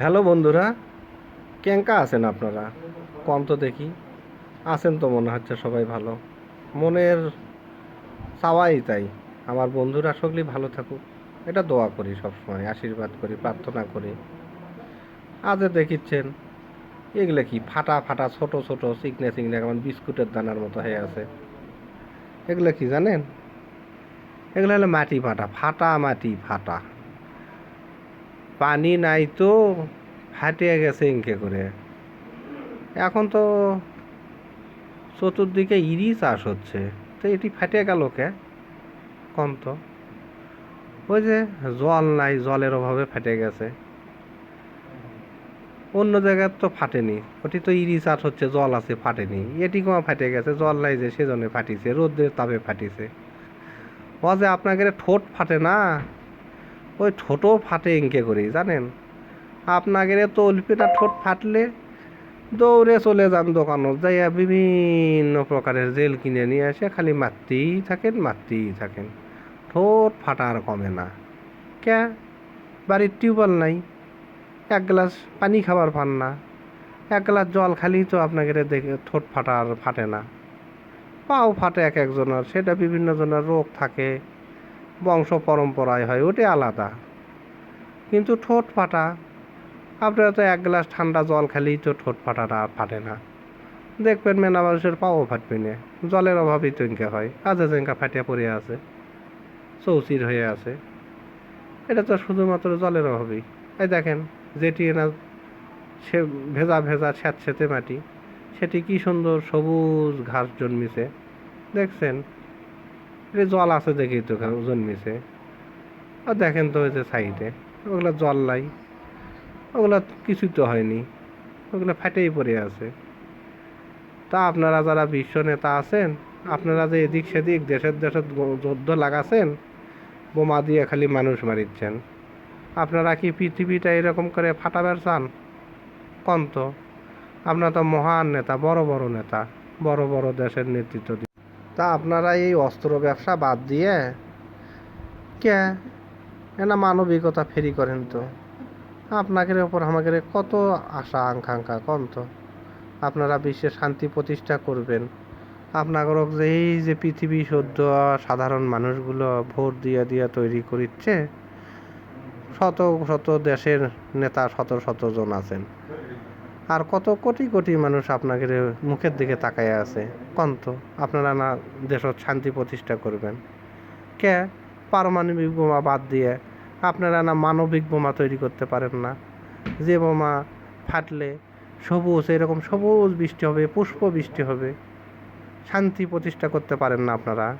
Hello বন্ধুরা, কেঙ্কা আছেন আপনারা? কম তো দেখি। আছেন তো মনে হচ্ছে সবাই ভালো। মনের চাওয়াই তাই। আমার বন্ধুরা সকলেই ভালো থাকুক। এটা দোয়া করি সবসময়, আশীর্বাদ করি, প্রার্থনা করি। আজে দেখিচ্ছেন, এগুলো কি ফাটা ফাটা ছোট ছোট চিকনে চিকনে কেমন বিস্কুটের দানার মতো হয়ে আছে। এগুলো কি জানেন? এগুলো হলো মাটি ফাটা ফাটা মাটি ফাটা। পানি নাই তো ফাটিয়ে গেছে ইনকে করে। এখন তো চতুর্দিকে ইরি চাষ হচ্ছে। তো এটি ফাটিয়ে গেল কে? কম তো? ওই যে জল নাই, জলের অভাবে ফেটে গেছে। অন্য জায়গায় তো ফাটেনি। ওটি তো ইরি চাষ হচ্ছে, জল আছে, ফাটেনি। এটি কমা ফাটে গেছে, জল নাই যে সেজন্য ফাটিছে রোদের তাপে ফাটিছে। ও যে আপনাকে ঠোঁট ফাটে না? ওই ঠোঁটও ফাটে ইনকে করি জানেন? আপনাকে তো অল্পিটা ঠোঁট ফাটলে দৌড়ে চলে যান দোকানত, যাইয়া বিভিন্ন প্রকারের জেল কিনে নিয়ে আসে, খালি মারতেই থাকেন মারতেই থাকেন। ঠোঁট ফাটা আর কমে না। কে বাড়ির টিউবওয়েল নাই। এক গ্লাস পানি খাবার পান না। এক গ্লাস জল খালি তো আপনাকে দেখে ঠোঁট ফাটা আর ফাটে না। পাও ফাটে এক একজনের, সেটা বিভিন্ন জনের রোগ থাকে। বংশ পরম্পরায় হয়, ওটাই আলাদা। কিন্তু ঠোঁট ফাটা আপনারা তো এক গ্লাস ঠান্ডা জল খেলেই তো ঠোঁট ফাটাটা আর ফাটে না। দেখবেন মেনা মানুষের পাও ফাটবে না, জলের অভাবেই তো ইনকা হয়, আজে জেঙ্কা ফাটিয়া পড়ে আছে চৌচির হয়ে আছে। এটা তো শুধুমাত্র জলের অভাবেই। এই দেখেন, যেটি না সে ভেজা ভেজা স্যাঁতস্যাঁতে মাটি, সেটি কি সুন্দর সবুজ ঘাস জন্মিছে। দেখছেন এটা জল আছে দেখেই তো জন্মিছে আর দেখেন তো ওই যে সাইডে, ওগুলো জল নাই। ওগুলো কিছু তো হয়নি, ওগুলো ফেটেই পড়ে আছে। তা আপনারা যারা বিশ্ব নেতা আছেন, আপনারা যে এদিক সেদিক দেশের দেশের যুদ্ধ লাগাছেন, বোমা দিয়ে খালি মানুষ মারিচ্ছেন। আপনারা কি পৃথিবীটা এরকম করে ফাটাবার চান? কন্ত। আপনারা তো মহান নেতা, বড় বড় নেতা, বড় বড় দেশের নেতৃত্ব তা আপনারা এই অস্ত্র ব্যবসা বাদ দিয়ে কে? এনা মানবিকতা ফেরি করেন তো। আপনাদের ওপর আমাদের কত আশা, আকাঙ্ক্ষা কম তো? আপনারা বিশ্বে শান্তি প্রতিষ্ঠা করবেন। আপনাদের যে এই যে পৃথিবী সদ্য সাধারণ মানুষগুলো ভোট দিয়ে দিয়ে তৈরি করিচ্ছে, শত শত দেশের নেতা শত শত জন আছেন। আর কত কোটি কোটি মানুষ আপনাকে মুখের দিকে তাকায় আছে? কন্ত, আপনারা না দেশত শান্তি প্রতিষ্ঠা করবেন? কে? পারমাণবিক বোমা বাদ দিয়ে আপনারা না মানবিক বোমা তৈরি করতে পারেন না? যে বোমা ফাটলে সবুজ, এরকম সবুজ বৃষ্টি হবে, পুষ্প বৃষ্টি হবে, শান্তি প্রতিষ্ঠা করতে পারেন না আপনারা?